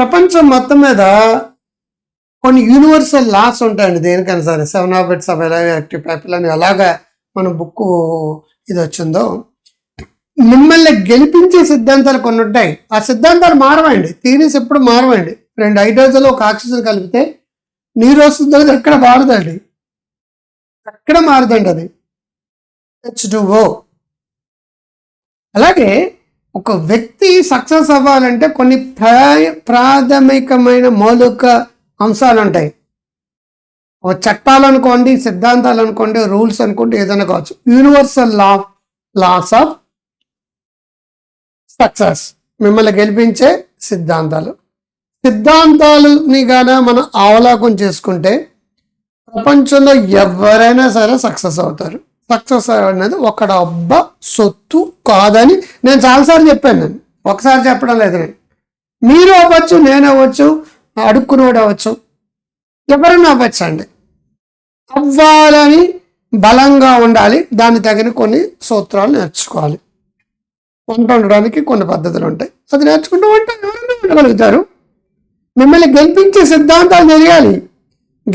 ప్రపంచం మొత్తం మీద కొన్ని యూనివర్సల్ లాస్ ఉంటాయండి. దేనికైనా సరే seven habits of active people అని అలాగా మన బుక్ ఇది వచ్చిందో. మిమ్మల్ని గెలిపించే సిద్ధాంతాలు కొన్ని ఉంటాయి. ఆ సిద్ధాంతాలు మారవండి. థీరీస్ ఎప్పుడు మారవండి. రెండు హైడ్రోజన్లో ఒక ఆక్సిజన్ కలిపితే నీరు వస్తుంది అది ఎక్కడ మారదండి? ఎక్కడ మారదండి అది? హెచ్ ఓ అలాగే ఒక వ్యక్తి సక్సెస్ అవ్వాలంటే కొన్ని ప్రాథమికమైన మౌలిక అంశాలు ఉంటాయి ఒక చట్టాలు అనుకోండి సిద్ధాంతాలు అనుకోండి రూల్స్ అనుకోండి ఏదైనా కావచ్చు. Universal law laws of success. మిమ్మల్ని గెలిపించే సిద్ధాంతాలు. సిద్ధాంతాలని గాన మనం అవలోకం చేసుకుంటే ప్రపంచంలో ఎవరైనా సరే సక్సెస్ అవుతారు. సక్సెస్ అనేది ఒక సొత్తు కాదని నేను చాలాసార్లు చెప్పాను నేను. ఒకసారి చెప్పడం లేదు నేను. మీరు అవ్వచ్చు నేను అవ్వచ్చు అడుక్కునేవాడు అవ్వచ్చు ఎవరైనా అవ్వచ్చు అండి. అవ్వాలని బలంగా ఉండాలి. దానికి తగిన కొన్ని సూత్రాలు నేర్చుకోవాలి. వంట ఉండడానికి కొన్ని పద్ధతులు ఉంటాయి. అది నేర్చుకుంటూ వంట ఎవరైనా ఉండగలుగుతారు. మిమ్మల్ని గెలిపించే సిద్ధాంతాలు తెలియాలి.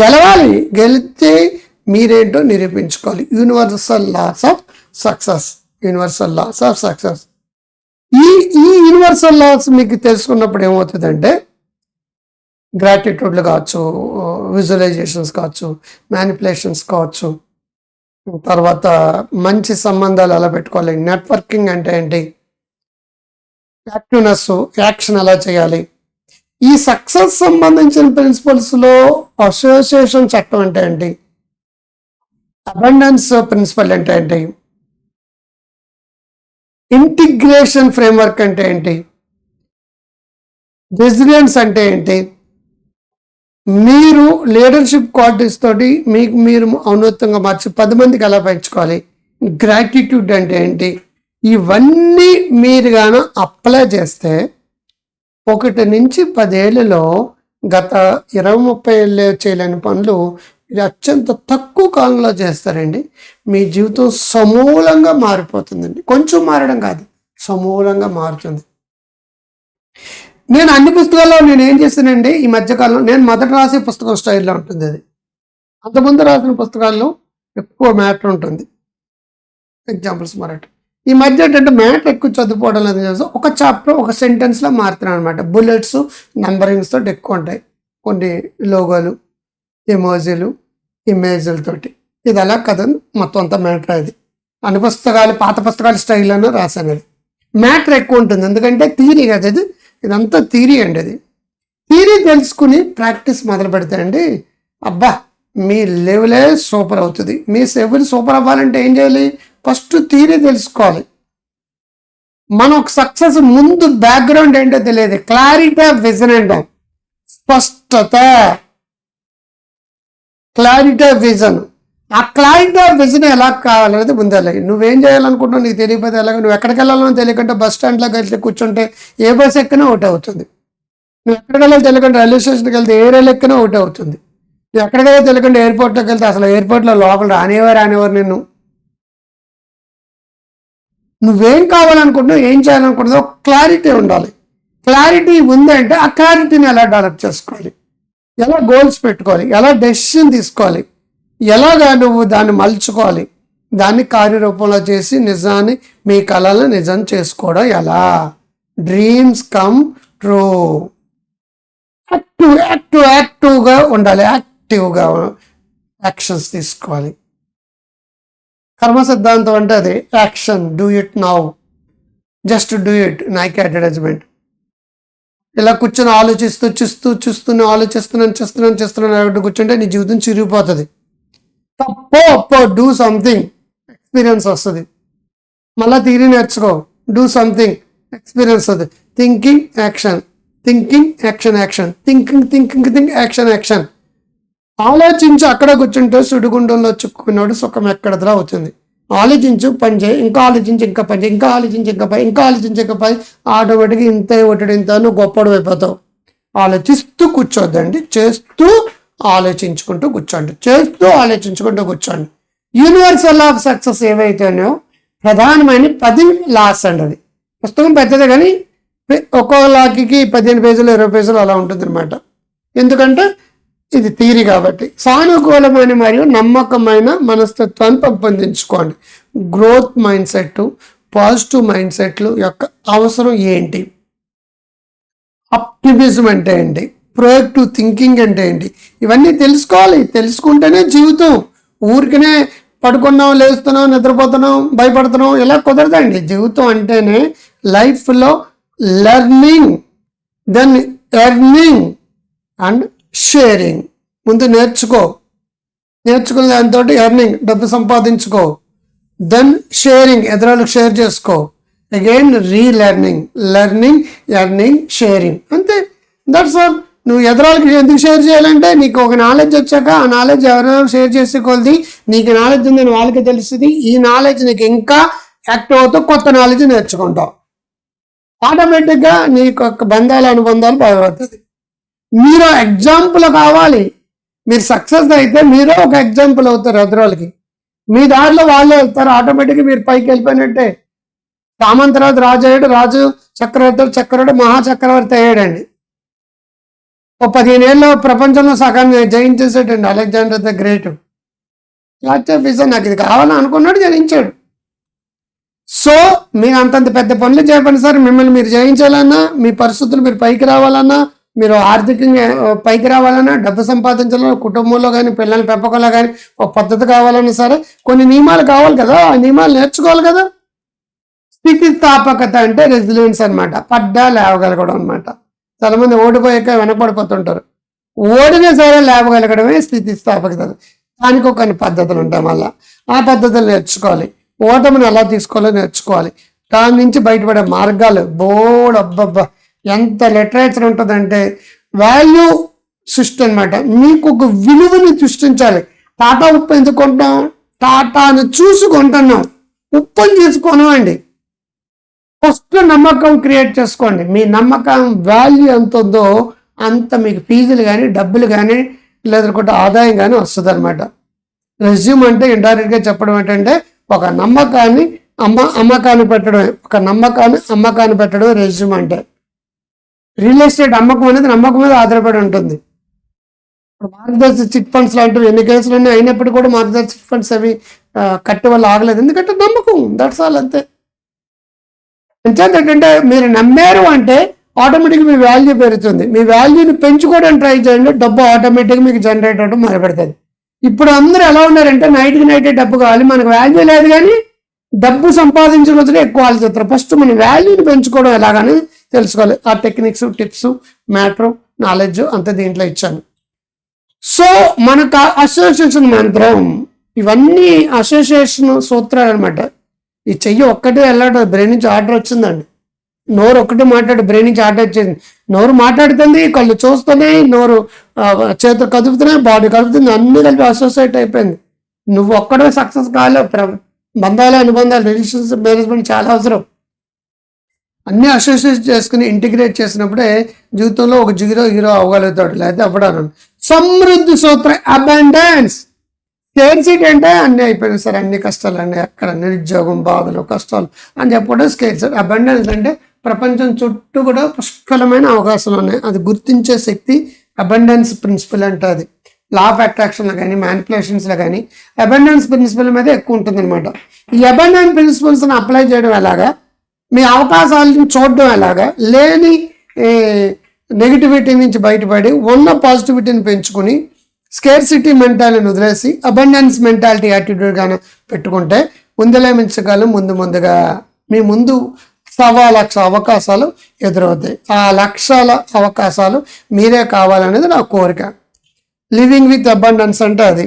గెలవాలి. గెలిచి మీరేంటో నిరూపించుకోవాలి. Universal laws of success universal laws of success ఈ ఈ యూనివర్సల్ లాస్ మీకు తెలుసుకున్నప్పుడు ఏమవుతుందంటే గ్రాటిట్యూడ్లు కావచ్చు విజువలైజేషన్స్ కావచ్చు మ్యానిపులేషన్స్ కావచ్చు తర్వాత మంచి సంబంధాలు ఎలా పెట్టుకోవాలి నెట్వర్కింగ్ అంటే ఏంటి యాక్టివ్నెస్ యాక్షన్ ఎలా చేయాలి ఈ సక్సెస్ సంబంధించిన ప్రిన్సిపల్స్లో అసోసియేషన్ చట్టం అంటే ఏంటి అబండెన్స్ ప్రిన్సిపల్ అంటే ఏంటి? ఇంటిగ్రేషన్ ఫ్రేమ్వర్క్ అంటే ఏంటి? రెసిడెన్స్ అంటే ఏంటి? మీరు లీడర్షిప్ క్వాలిటీస్ తోటి మీకు మీరు ఔన్నతంగా మార్చి పది మందికి ఎలా పెంచుకోవాలి. గ్రాటిట్యూడ్ అంటే ఏంటి? ఇవన్నీ మీరు గాన అప్లై చేస్తే ఒకటి నుంచి పదేళ్ళలో గత ఇరవై ముప్పై ఏళ్ళు చేయలేని పనులు ఇది అత్యంత తక్కువ కాలంలో చేస్తారండి. మీ జీవితం సమూలంగా మారిపోతుందండి. కొంచెం మారడం కాదు సమూలంగా మారుతుంది. నేను అన్ని పుస్తకాల్లో నేను ఏం చేస్తానండి ఈ మధ్యకాలంలో నేను మొదట రాసే పుస్తకం స్టైల్లో ఉంటుంది అది. అంతకుముందు రాసిన పుస్తకాల్లో ఎక్కువ మ్యాటర్ ఉంటుంది. ఎగ్జాంపుల్స్ మరట ఈ మధ్య ఏంటంటే మ్యాటర్ ఎక్కువ చదువుకోవడం లేదు చేస్తే ఒక చాప్టర్ ఒక సెంటెన్స్లో మారుతున్నాను అనమాట బుల్లెట్స్ నంబరింగ్స్ తోటి ఎక్కువ ఉంటాయి. కొన్ని లోగోలు ఎమోజీలు ఇమేజ్లతోటి. ఇది అలా కదండి మొత్తం అంతా మ్యాటర్ అది. అన్ని పుస్తకాలు పాత పుస్తకాలు స్టైల్ అని రాశాను అది. మ్యాటర్ ఎక్కువ ఉంటుంది. ఎందుకంటే థీరీ కదా ఇది ఇదంతా థీరీ అండి అది. థీరీ తెలుసుకుని ప్రాక్టీస్ మొదలు పెడతాయండి అబ్బా మీ లెవెలే సూపర్ అవుతుంది. మీ లెవెల్ సూపర్ అవ్వాలంటే ఏం చేయాలి? ఫస్ట్ థీరీ తెలుసుకోవాలి. మన సక్సెస్ ముందు బ్యాక్గ్రౌండ్ ఏంటో తెలియదు. క్లారిటీ ఆఫ్ విజన్ అంటాం. స్పష్టత. Clarity of vision. ఆ క్లారిటీ ఆఫ్ విజన్ ఎలా కావాలనేది ముందు అలాగే నువ్వేం చేయాలనుకుంటున్నావు నీకు తెలియకపోతే ఎలాగ నువ్వు ఎక్కడికి వెళ్ళాలని తెలియకుండా బస్ స్టాండ్లో కలిసి కూర్చుంటే ఏ బస్ ఎక్కినా ఒకటి అవుతుంది. నువ్వు ఎక్కడికి వెళ్ళాలి తెలియకుండా రైల్వే స్టేషన్కి వెళ్తే ఏ రైలు ఎక్కినా ఒకటి అవుతుంది. నువ్వు ఎక్కడికైనా తెలియకుండా ఎయిర్పోర్ట్లోకి వెళ్తే అసలు ఎయిర్పోర్ట్లో లోపల రానివారు రానివారు నిన్ను. నువ్వేం కావాలనుకుంటున్నావు ఏం చేయాలనుకుంటున్నావు క్లారిటీ ఉండాలి. క్లారిటీ ఉందంటే ఆ క్లారిటీని ఎలా డెవలప్ చేసుకోవాలి? ఎలా గోల్స్ పెట్టుకోవాలి? ఎలా డెసిషన్ తీసుకోవాలి? ఎలాగా నువ్వు దాన్ని మలుచుకోవాలి? దాన్ని కార్యరూపంలో చేసి నిజాన్ని మీ కళలను నిజం చేసుకోవడం ఎలా? Dreams come true active active యాక్టివ్గా ఉండాలి. యాక్టివ్గా యాక్షన్స్ తీసుకోవాలి. కర్మ సిద్ధాంతం అంటే అది action do it now just do it Nike advertisement ఇలా కూర్చొని ఆలోచిస్తూ చూస్తూ చూస్తూనే ఆలోచిస్తున్నాను చేస్తున్నాను చేస్తున్నాను అక్కడ కూర్చుంటే నీ జీవితం చిరిగిపోతుంది. తప్పో అప్పో డూ సంథింగ్ ఎక్స్పీరియన్స్ వస్తుంది. మళ్ళా తీరి నేర్చుకో డూ సంథింగ్ ఎక్స్పీరియన్స్ వస్తుంది. Thinking action thinking action action thinking thinking think action action ఆలోచించి అక్కడ కూర్చుంటే సుడిగుండంలో చిక్కుకున్నాడు సుఖం ఎక్కడదలా అవుతుంది. ఆలోచించు పని చేయి. ఇంకా ఆలోచించి ఇంకా పని చేయి. ఇంకా ఆలోచించి ఇంకా పని ఇంకా ఆలోచించి ఇంకా పని ఆటోమేటిక్గా ఇంత ఒకటి ఇంత నువ్వు గొప్పడు అయిపోతావు. ఆలోచిస్తూ కూర్చోద్దండి. చేస్తూ ఆలోచించుకుంటూ కూర్చోండి. చేస్తూ ఆలోచించుకుంటూ కూర్చోండి. యూనివర్సల్ ఆఫ్ సక్సెస్ ఏవైతేనో ప్రధానమైన పది లాస్ అండి అది. పుస్తకం పెద్దదే కానీ పే- ఒక్కో లాకి పదిహేను పేజీలు ఇరవై పేజీలు అలా ఉంటుంది అనమాట ఎందుకంటే ఇది తీరి కాబట్టి. సానుకూలమైన మరియు నమ్మకమైన మనస్తత్వాన్ని పెంపొందించుకోండి. Growth mind set positive mind సెట్లు యొక్క అవసరం ఏంటి? అప్టిమిజం అంటే ఏంటి? ప్రొయాక్టివ్ థింకింగ్ అంటే ఏంటి? ఇవన్నీ తెలుసుకోవాలి. తెలుసుకుంటేనే జీవితం. ఊరికనే పడుకున్నాం లేస్తున్నాం నిద్రపోతున్నాం భయపడుతున్నాం ఇలా కుదరదండి. జీవితం అంటేనే లైఫ్లో learning then earning and sharing ముందు నేర్చుకో. నేర్చుకున్న దాంతో ఎర్నింగ్ డబ్బు సంపాదించుకో. దెన్ షేరింగ్ ఎదురాలకు షేర్ చేసుకో. Again relearning learning earning sharing అంతే. దట్స్ ఆల్ నువ్వు ఎదురాళ్ళకి ఎందుకు షేర్ చేయాలంటే నీకు ఒక నాలెడ్జ్ వచ్చాక ఆ నాలెడ్జ్ ఎవరైనా షేర్ చేసే కొలది నీకు నాలెడ్జ్ ఉందని వాళ్ళకి తెలుస్తుంది. ఈ నాలెడ్జ్ నీకు ఇంకా యాక్టివ్ అవుతూ కొత్త నాలెడ్జ్ నేర్చుకుంటావు. ఆటోమేటిక్గా నీకు ఒక బంధాల అనుబంధాలు బాగుపడుతుంది మీరు ఎగ్జాంపుల్ కావాలి. మీరు సక్సెస్ అయితే మీరే ఒక ఎగ్జాంపుల్ అవుతారు ఎదురోళ్ళకి. మీ దారిలో వాళ్ళే వెళ్తారు. ఆటోమేటిక్గా మీరు పైకి వెళ్ళిపోయినట్టే. సామంతరాజు రాజు అయ్యాడు. రాజు చక్రవర్తులు చక్రవర్తి మహాచక్రవర్తి అయ్యాడండి. ఓ పదిహేను ఏళ్ళు ప్రపంచంలో సగాన్ని జయించేసాడండి అలెగ్జాండర్ ద గ్రేట్. విజన్ నాకు ఇది కావాలని అనుకున్నాడు జయించాడు. సో మీరు అంతంత పెద్ద పనులు చేయబడి సార్. మిమ్మల్ని మీరు జయించాలన్నా మీ పరిస్థితులు మీరు పైకి రావాలన్నా మీరు ఆర్థికంగా పైకి రావాలన్నా డబ్బు సంపాదించాలన్నా కుటుంబంలో కానీ పిల్లల పెంపకంలో కానీ ఒక పద్ధతి కావాలన్నా సరే కొన్ని నియమాలు కావాలి కదా ఆ నియమాలు నేర్చుకోవాలి కదా. స్థితిస్థాపకత అంటే రెసిలియన్స్ అనమాట పడ్డా లేవగలగడం అనమాట చాలా మంది ఓడిపోయాక వెనకబడిపోతుంటారు. ఓడినా సరే లేవగలగడమే స్థితిస్థాపకత. దానికి ఒక కొన్ని పద్ధతులు ఉంటాయి మళ్ళా. ఆ పద్ధతులు నేర్చుకోవాలి. ఓటమిని ఎలా తీసుకోవాలో నేర్చుకోవాలి. దాని నుంచి బయటపడే మార్గాలు బోడబ్బబ్బా ఎంత లిటరేచర్ ఉంటుందంటే వాల్యూ సృష్టి అనమాట మీకు ఒక విలువని సృష్టించాలి. టాటా ఉప్పు ఎందుకు కొంటాం టాటాను చూసి కొంటున్నాం. ఉప్పుని తీసుకోను అండి ఫస్ట్ నమ్మకం క్రియేట్ చేసుకోండి. మీ నమ్మకం వాల్యూ ఎంత ఉందో అంత మీకు ఫీజులు కానీ డబ్బులు కానీ లేదంటే ఆదాయం కానీ వస్తుంది అనమాట రెజ్యూమ్ అంటే ఇండైరెక్ట్గా చెప్పడం ఏంటంటే ఒక నమ్మకాన్ని అమ్మ అమ్మకాన్ని పెట్టడమే. ఒక నమ్మకాన్ని అమ్మకాన్ని పెట్టడమే రెజ్యూమ్ అంటే. రియల్ ఎస్టేట్ అమ్మకం అనేది నమ్మకం మీద ఆధారపడి ఉంటుంది. ఇప్పుడు మార్గదర్శి చిట్ ఫండ్స్ లాంటివి ఎన్ని కేసులు ఉన్నాయి అయినప్పటికీ కూడా మార్గదర్శి చిట్ ఫండ్స్ అవి కట్టే వల్ల ఆగలేదు. ఎందుకంటే నమ్మకం దట్స్ ఆల్ అంతే. ఏంటంటే మీరు నమ్మారు అంటే ఆటోమేటిక్గా మీ వాల్యూ పెరుగుతుంది. మీ వాల్యూని పెంచుకోవడానికి ట్రై చేయండి. డబ్బు ఆటోమేటిక్గా మీకు జనరేట్ అవ్వడం మొదలుపెడుతుంది. ఇప్పుడు అందరూ ఎలా ఉన్నారంటే నైట్కి నైటే డబ్బు కావాలి. మనకు వాల్యూ లేదు కానీ డబ్బు సంపాదించడం ఎక్కువ ఆలోచిస్తారు. ఫస్ట్ మన వాల్యూని పెంచుకోవడం ఎలాగని తెలుసుకోవాలి. ఆ టెక్నిక్స్ టిప్స్ మ్యాటర్ నాలెడ్జ్ అంత దీంట్లో ఇచ్చాను. సో మనకు అసోసియేషన్ మంత్రం ఇవన్నీ అసోసియేషన్ సూత్రాలు అనమాట ఈ చెయ్యి ఒక్కటే వెళ్ళాడు బ్రెయిన్ నుంచి ఆర్డర్ వచ్చిందండి. నోరు ఒక్కటే మాట్లాడు బ్రెయిన్ నుంచి ఆర్డర్ వచ్చింది నోరు మాట్లాడుతుంది కళ్ళు చూస్తున్నాయి నోరు ఆ, చేతులు కదుపుతున్నాయి బాడీ కదుపుతుంది అన్ని కలిపి అసోసియేట్ అయిపోయింది. నువ్వు ఒక్కడే సక్సెస్ కాలేవు ప్ర- బంధాలు అనుబంధాలు రిలేషన్షిప్ మేనేజ్మెంట్ చాలా అవసరం. అన్ని అసోసియేట్ చేసుకుని ఇంటిగ్రేట్ చేసినప్పుడే జీవితంలో ఒక జీరో హీరో అవ్వగలుగుతాడు లేకపోతే అవ్వడాను సమృద్ధి సూత్ర అబాండెన్స్ స్కేర్సిటీ అంటే అన్ని అయిపోయినాయి సార్ అన్ని కష్టాలు అన్నీ అక్కడ నిరుద్యోగం బాధలు కష్టాలు అని చెప్పడం స్కేర్సిటీ అబండెన్స్ అంటే ప్రపంచం చుట్టూ కూడా పుష్కలమైన అవకాశాలు ఉన్నాయి. అది గుర్తించే శక్తి అబండెన్స్ ప్రిన్సిపల్ అంటే అది. లా ఆఫ్ అట్రాక్షన్లో కానీ మ్యానిపులేషన్స్లో కానీ అబండెన్స్ ప్రిన్సిపల్ మీద ఎక్కువ ఉంటుంది అనమాట ఈ అబండెన్స్ ప్రిన్సిపల్స్ని అప్లై చేయడం ఎలాగా? మీ అవకాశాలను చూడడం ఎలాగా? లేని నెగిటివిటీ నుంచి బయటపడి ఉన్న పాజిటివిటీని పెంచుకుని స్కేర్సిటీ మెంటాలిటీని వదిలేసి అబండెన్స్ మెంటాలిటీ యాటిట్యూడ్ కానీ పెట్టుకుంటే ముందులే మించగలం ముందు ముందుగా మీ ముందు సవా లక్ష అవకాశాలు ఎదురవుతాయి. ఆ లక్షల అవకాశాలు మీరే కావాలనేది నా కోరిక. లివింగ్ విత్ అబండెన్స్ అంటే అది.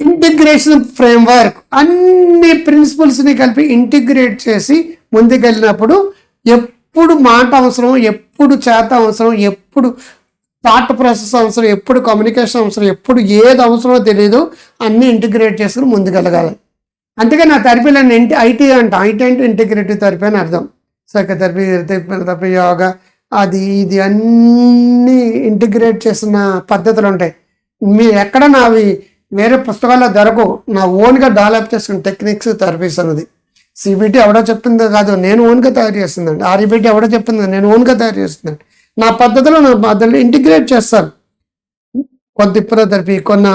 ఇంటిగ్రేషన్ ఫ్రేమ్వర్క్ అన్ని ప్రిన్సిపల్స్ని కలిపి ఇంటిగ్రేట్ చేసి ముందుకెళ్ళినప్పుడు ఎప్పుడు మాట అవసరం ఎప్పుడు చేత అవసరం ఎప్పుడు థాట్ ప్రాసెస్ అవసరం ఎప్పుడు కమ్యూనికేషన్ అవసరం ఎప్పుడు ఏది అవసరమో తెలియదు అన్నీ ఇంటిగ్రేట్ చేసుకుని ముందుకెళ్ళగాలి. అందుకే నా థెరపీ నన్ను ఇంటి ఐటీ అంట ఐటీ అంటే ఇంటిగ్రేటివ్ థెరపీ అని అర్థం. సైకథెరపీ థెరపీ యోగా అది ఇది అన్నీ ఇంటిగ్రేట్ చేసిన పద్ధతులు ఉంటాయి. మీరు ఎక్కడ నావి వేరే పుస్తకాల్లో దొరకవు. నా ఓన్గా డెవలప్ చేసుకున్న టెక్నిక్స్ థెరపీస్ అన్నది. సిబిటి ఎవడో చెప్పింది కాదు నేను ఓన్గా తయారు చేస్తుందండి. ఆర్ఈబిటి ఎవడో చెప్పింది నేను ఓన్గా తయారు చేస్తుందండి. నా పద్ధతిలో నా పద్ధతిలో ఇంటిగ్రేట్ చేస్తాను. కొంత థెరపీ కొన్ని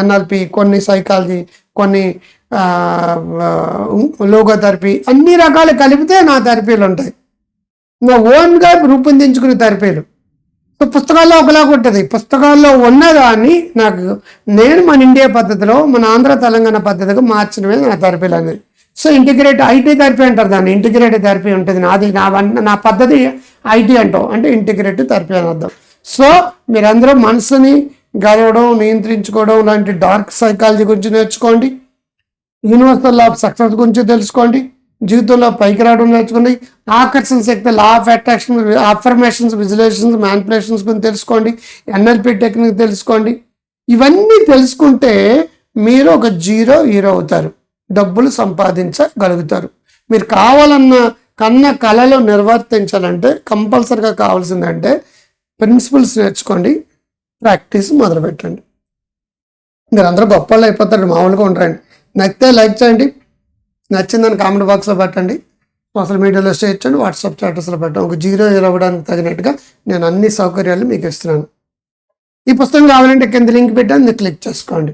ఎన్ఆర్పి కొన్ని సైకాలజీ కొన్ని లోగో థెరపీ అన్ని రకాలు కలిపితే నా థెరపీలు ఉంటాయి. నా ఓన్గా రూపొందించుకునే థెరపీలు. సో పుస్తకాల్లో ఒకలాగా ఉంటుంది. పుస్తకాల్లో ఉన్నదాన్ని నాకు నేను మన ఇండియా పద్ధతిలో మన ఆంధ్ర తెలంగాణ పద్ధతిగా మార్చడమే నా థెరపీలు అనేది సో ఇంటిగ్రేట్ ఐటీ థెరపీ అంటారు దాన్ని. ఇంటిగ్రేటివ్ థెరపీ ఉంటుంది. నాది నా నా పద్ధతి ఐటీ అంటాం. అంటే ఇంటిగ్రేటివ్ థెరపీ అని అర్థం. సో మీరందరూ మనసుని గడవడం నియంత్రించుకోవడం లాంటి డార్క్ సైకాలజీ గురించి నేర్చుకోండి. యూనివర్సల్ లా ఆఫ్ సక్సెస్ గురించి తెలుసుకోండి. జీవితంలో పైకి రావడం నేర్చుకోండి. ఆకర్షణ శక్తి law of attraction affirmations visualisations manipulations గురించి తెలుసుకోండి. ఎన్ఎల్పి టెక్నిక్ తెలుసుకోండి. ఇవన్నీ తెలుసుకుంటే మీరు ఒక జీరో హీరో అవుతారు. డబ్బులు సంపాదించగలుగుతారు. మీరు కావాలన్న కన్న కళలు నిర్వర్తించాలంటే కంపల్సరిగా కావాల్సిందంటే ప్రిన్సిపల్స్ నేర్చుకోండి ప్రాక్టీస్ మొదలు పెట్టండి మీరు అందరూ గొప్ప వాళ్ళు అయిపోతారు మామూలుగా ఉండరండి. నచ్చితే లైక్ చేయండి నచ్చిందని కామెంట్ బాక్స్లో పెట్టండి సోషల్ మీడియాలో షేర్ చేయండి వాట్సాప్ స్టేటస్లో పెట్టండి. ఒక జీరో ఇవ్వడానికి తగినట్టుగా నేను అన్ని సౌకర్యాలు మీకు ఇస్తున్నాను. ఈ పుస్తకం కావాలంటే కింద లింక్ పెట్టాను మీరు క్లిక్ చేసుకోండి.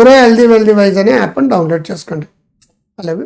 గ్రో హెల్దీ వెల్దీ వైజ్ అనే యాప్ని డౌన్లోడ్ చేసుకోండి. అలాగే